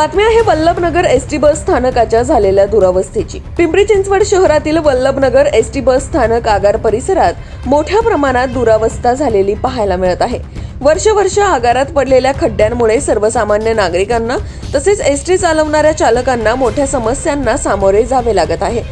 बातमी आहे Vallabhnagar S T bus स्थानकाच्या झालेल्या दुरावस्थेची. पिंपरी चिंचवड शहरातील वल्लभनगर एस टी बस स्थानक आगार परिसरात मोठ्या प्रमाणात दुरावस्था झालेली पाहायला मिळत आहे. वर्ष वर्ष आगारात पडलेल्या खड्ड्यांमुळे सर्वसामान्य नागरिकांना तसेच एस टी चालवणाऱ्या चालकांना मोठ्या समस्यांना सामोरे जावे लागत आहे.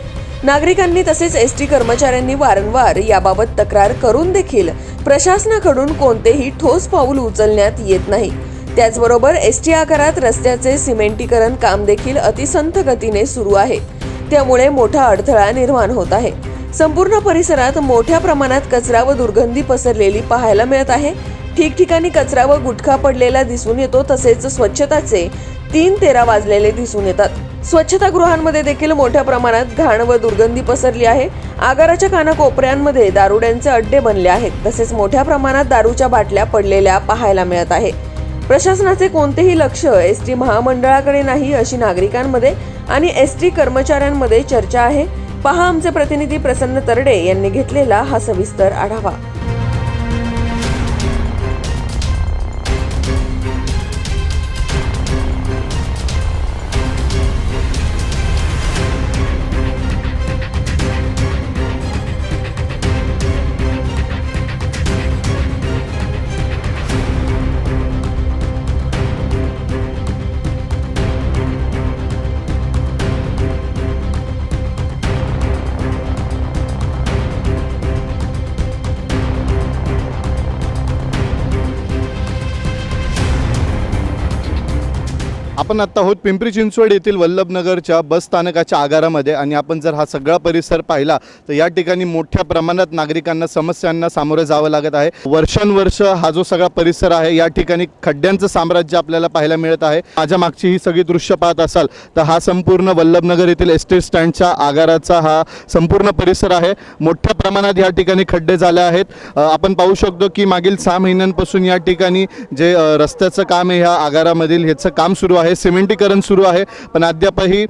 नागरिकांनी तसेच एस टी कर्मचाऱ्यांनी वारंवार याबाबत तक्रार करून देखील प्रशासनाकडून कोणतेही ठोस पाऊल उचलण्यात येत नाही. त्याचबरोबर एस टी आकारात रस्त्याचे सिमेंटीकरण काम देखील अतिसंथ गतीने सुरू आहे. त्यामुळे मोठा अडथळा निर्माण होत आहे. संपूर्ण परिसरात मोठ्या प्रमाणात कचरा व दुर्गंधी पसरलेली पाहायला मिळत आहे. ठिकठिकाणी कचरा व गुटखा पडलेला दिसून येतो तसेच स्वच्छताचे तीन तेरा वाजलेले दिसून येतात. स्वच्छतागृहांमध्ये देखील मोठ्या प्रमाणात घाण व दुर्गंधी पसरली आहे. आगाराच्या कानाकोपऱ्यांमध्ये दारुड्यांचे अड्डे बनले आहेत. तसेच मोठ्या प्रमाणात दारूच्या बाटल्या पडलेल्या पाहायला मिळत आहे. प्रशासनाचे कोणतेही लक्ष एस टी महामंडळाकडे नाही अशी नागरिकांमध्ये आणि एस टी कर्मचाऱ्यांमध्ये चर्चा आहे. पहा आमचे प्रतिनिधी प्रसन्न तरडे यांनी घेतलेला हा सविस्तर आढावा. आपण आत्ता आहोत पिंपरी चिंचवड येथील वल्लभनगरच्या बस स्थानकाच्या आगारामध्ये आणि आपण जर हा सगळा परिसर पाहिला तर या ठिकाणी मोठ्या प्रमाणात नागरिकांना समस्यांना सामोरे जावं लागत आहे. वर्षानुवर्ष हा जो सगळा परिसर आहे या ठिकाणी खड्ड्यांचं साम्राज्य आपल्याला पाहायला मिळत आहे. माझ्या मागची ही सगळी दृश्य पाहत असाल तर हा संपूर्ण वल्लभनगर येथील एस टी स्टँडच्या आगाराचा हा संपूर्ण परिसर आहे. मोठ्या प्रमाणात या ठिकाणी खड्डे झाले आहेत. आपण पाहू शकतो की मागील सहा महिन्यांपासून या ठिकाणी जे रस्त्याचं काम आहे ह्या आगारामधील ह्याचं काम सुरू आहे. सिमेंटीकरण सुरू आहे पण अद्यापही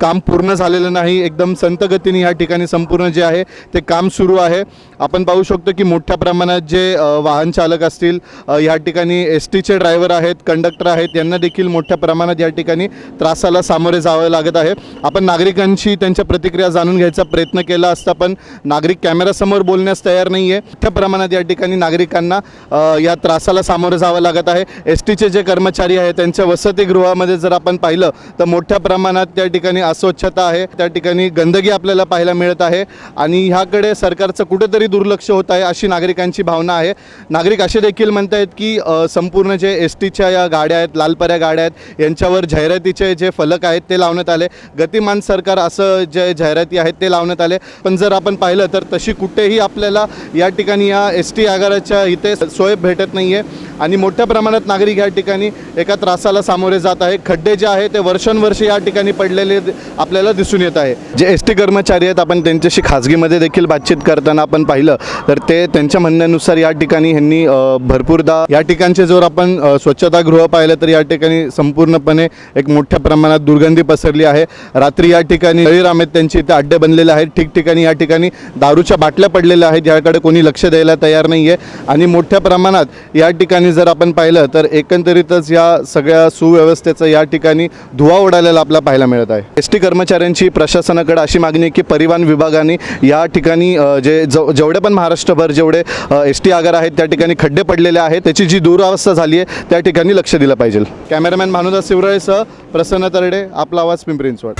काम पूर्ण झालेलं नाही. एकदम संतगतीने ह्या ठिकाणी संपूर्ण जे आहे ते काम सुरू आहे. आपण पाहू शकतो की मोठ्या प्रमाणात जे वाहन चालक असतील या ठिकाणी एस टीचे ड्रायव्हर आहेत कंडक्टर आहेत यांना देखील मोठ्या प्रमाणात या ठिकाणी त्रासाला सामोरे जावं लागत आहे. आपण नागरिकांशी त्यांच्या प्रतिक्रिया जाणून घ्यायचा प्रयत्न केला असता पण नागरिक कॅमेरासमोर बोलण्यास तयार नाही आहे मोठ्या प्रमाणात या ठिकाणी नागरिकांना या त्रासाला सामोरं जावं लागत आहे. एस टीचे जे कर्मचारी आहेत त्यांच्या वसत वसतिगृहामध्ये जर आपण पाहिलं तर मोठ्या प्रमाणात त्या ठिकाणी अस्वच्छता आहे. त्या ठिकाणी गंदगी आपल्याला पाहायला मिळत आहे. आणि ह्याकडे सरकारचं कुठेतरी दुर्लक्ष होत आहे अशी नागरिकांची भावना आहे. नागरिक असे देखील म्हणत आहेत की संपूर्ण जे एस टीच्या या गाड्या आहेत लालपऱ्या गाड्या आहेत यांच्यावर जाहिरातीचे जे फलक आहेत ते लावण्यात आले. गतिमान सरकार असं जे जाहिराती आहेत ते लावण्यात आले. पण जर आपण पाहिलं तर तशी कुठेही आपल्याला या ठिकाणी या एस टी आगाराच्या इथे सोय भेटत नाही आहे आणि मोठ्या प्रमाणात नागरिक या ठिकाणी एका त्रासाला सामोरे जात आहे. खड्डे जे आहे ते वर्षानुवर्ष या ठिकाणी पडलेले आपल्याला दिसून येत आहे. जे एस टी कर्मचारी आहेत आपण त्यांच्याशी खाजगीमध्ये देखील बातचीत करताना आपण पाहिलं. तर ते त्यांच्या म्हणण्यानुसार या ठिकाणी ह्यांनी भरपूरदा या ठिकाणचे जर आपण स्वच्छतागृह पाहिलं तर या ठिकाणी संपूर्णपणे एक मोठ्या प्रमाणात दुर्गंधी पसरली आहे. रात्री या ठिकाणी बळीराम आहेत त्यांचे इथे अड्डे बनलेले आहेत. ठिकठिकाणी या ठिकाणी दारूच्या बाटल्या पडलेल्या आहेत. याकडे कोणी लक्ष द्यायला तयार नाही आहे आणि मोठ्या प्रमाणात या ठिकाणी जर आपण पाहिलं तर एकंदरीतच या सगळ्या सुव्यवस्थेचं या ठिकाणी धुवा उडालेला आपल्याला पाहायला मिळत आहे. एस टी कर्मचाऱ्यांची प्रशासनाकडे अशी मागणी आहे की परिवहन विभागाने या ठिकाणी जे जव- जेवढे पण महाराष्ट्रभर जेवढे एस टी आगार आहेत त्या ठिकाणी खड्डे पडलेले आहेत त्याची जी दुरावस्था झाली आहे त्या ठिकाणी लक्ष दिलं पाहिजे. कॅमेरामॅन भानुदास शिवराळेसह प्रसन्न तरडे आपला आवाज पिंपरी चिंचवड.